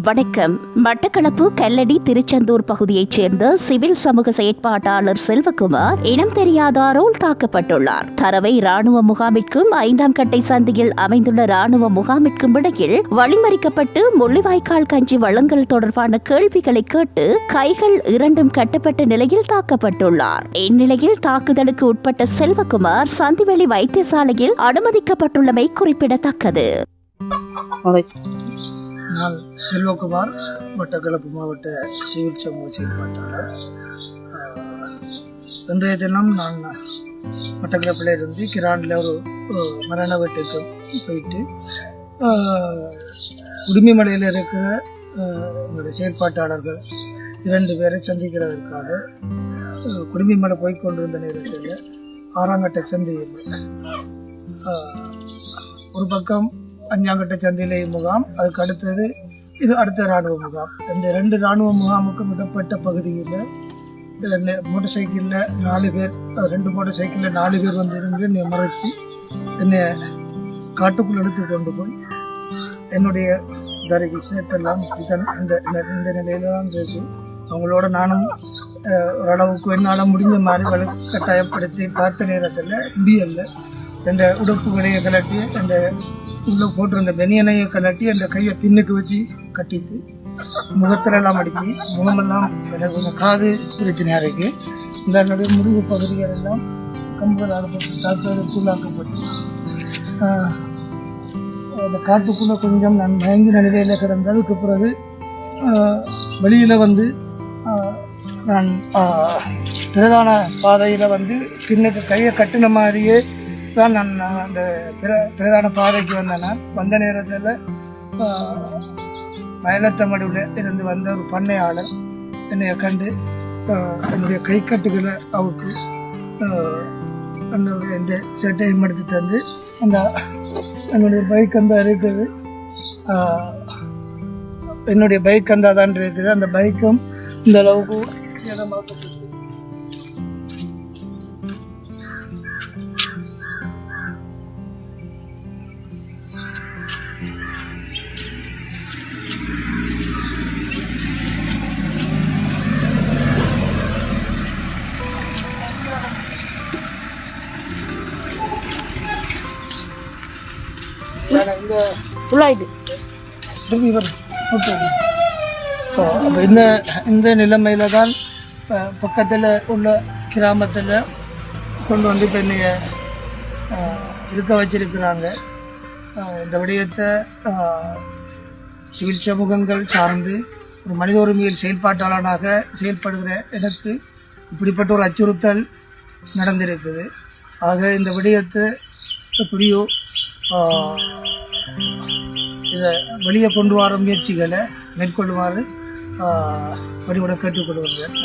வணக்கம். மட்டக்களப்பு கல்லடி திருச்செந்தூர் பகுதியைச் சேர்ந்த சிவில் சமூக செயற்பாட்டாளர் செல்வகுமார் இனம் தெரியாதாரோல் தாக்கப்பட்டுள்ளார். தரவை ராணுவ முகாமிற்கும் ஐந்தாம் கட்டை சந்தியில் அமைந்துள்ள ராணுவ முகாமிற்கும் இடையில் வழிமறிக்கப்பட்டு முள்ளிவாய்க்கால் கஞ்சி வளங்கள் தொடர்பான கேள்விகளை கேட்டு கைகள் இரண்டும் கட்டப்பட்ட நிலையில் தாக்கப்பட்டுள்ளார். இந்நிலையில் தாக்குதலுக்கு உட்பட்ட செல்வகுமார் சந்திவெளி வைத்தியசாலையில் அனுமதிக்கப்பட்டுள்ளமை குறிப்பிடத்தக்கது. நான் செல்வகுமார் மட்டக்களப்பு மாவட்ட சிவில் சமூக செயற்பாட்டாளர். இன்றைய தினம் நான் மட்டக்களப்பிலிருந்து கிராண்டில் ஒரு மரண வீட்டுக்கு போயிட்டு ஆஹ், உடுமிமலையில் இருக்கிற எங்களுடைய செயற்பாட்டாளர்கள் இரண்டு பேரை சந்திக்கிறதற்காக ஆஹ், குடுமிமலை போய் கொண்டிருந்த நேரத்தில் ஆறாங்கட்ட சந்தையில் ஒரு பக்கம் அஞ்சாங்கட்ட சந்தையிலே முகாம் அதுக்கு அடுத்தது இது அடுத்த இராணுவ முகாம். இந்த ரெண்டு இராணுவ முகாமுக்கும் இடப்பட்ட பகுதியில் மோட்டர் சைக்கிளில் நாலு பேர் ரெண்டு மோட்டர் சைக்கிளில் நாலு பேர் வந்து இருந்து என்னை மறைச்சி என்னை காட்டுக்குள் எடுத்து கொண்டு போய் என்னுடைய தரைக்கு சேட்டெல்லாம் இதன் இந்த இந்த- இந்த நிலையில தான் இருக்கு அவங்களோட நானும் ஓரளவுக்கு என்னால் முடிஞ்ச மாதிரி வலு கட்டாயப்படுத்தி பார்த்த நேரத்தில் முடியல ரெண்டு உடுப்புகளையை கலட்டி அந்த உள்ள போட்டிருந்த பெனியனையை கலட்டி அந்த கையை பின்னுக்கு வச்சு கட்டிட்டு முகத்திலெல்லாம் அடித்து முகமெல்லாம் கொஞ்சம் காது பிரச்சனையாக இருக்கு. இந்த என்னுடைய முதுகு பகுதிகள் எல்லாம் கம்புகளால் போட்டு தாக்குதலுக்கு உள்ளாக்கப்பட்டு அந்த காட்டுக்குள்ளே கொஞ்சம் நான் மயங்கின நிலையில் கிடந்ததுக்கு பிறகு வெளியில் வந்து நான் பிரதான பாதையில் வந்து பின்னுக்கு கையை கட்டின மாதிரியே தான் நான் நான் அந்த பிர பிரதான பாதைக்கு வந்தேன் நான் வந்த நேரத்தில் மயிலத்தமடுவில் இருந்து வந்த ஒரு பண்ணையாளர் என்னை கண்டு என்னுடைய கை கட்டுகளை அவுட்டு என்னுடைய இந்த சட்டையும் எடுத்து தந்து அந்த என்னுடைய பைக் அந்த இருக்குது. என்னுடைய பைக் அந்த தான் இருக்குது. அந்த பைக்கும் இந்த அளவுக்கு புள்ளாயிட்டு திரும்பி அப்போ இந்த இந்த நிலைமையில தான் பக்கத்தில் உள்ள கிராமத்தில் கொண்டு வந்து இப்போ என்னைய இருக்க வச்சிருக்கிறாங்க இந்த விடயத்தை சிவில் சமூகங்கள் சார்ந்து ஒரு மனித உரிமையில் செயல்பாட்டாளனாக செயல்படுகிற எனக்கு இப்படிப்பட்ட ஒரு அச்சுறுத்தல் நடந்திருக்குது ஆக இந்த விடயத்தை எப்படியோ இதை வெளியே கொண்டு வர முயற்சிகளை மேற்கொள்ளுமாறு பணிவுடன் கேட்டுக்கொள்கிறேன்.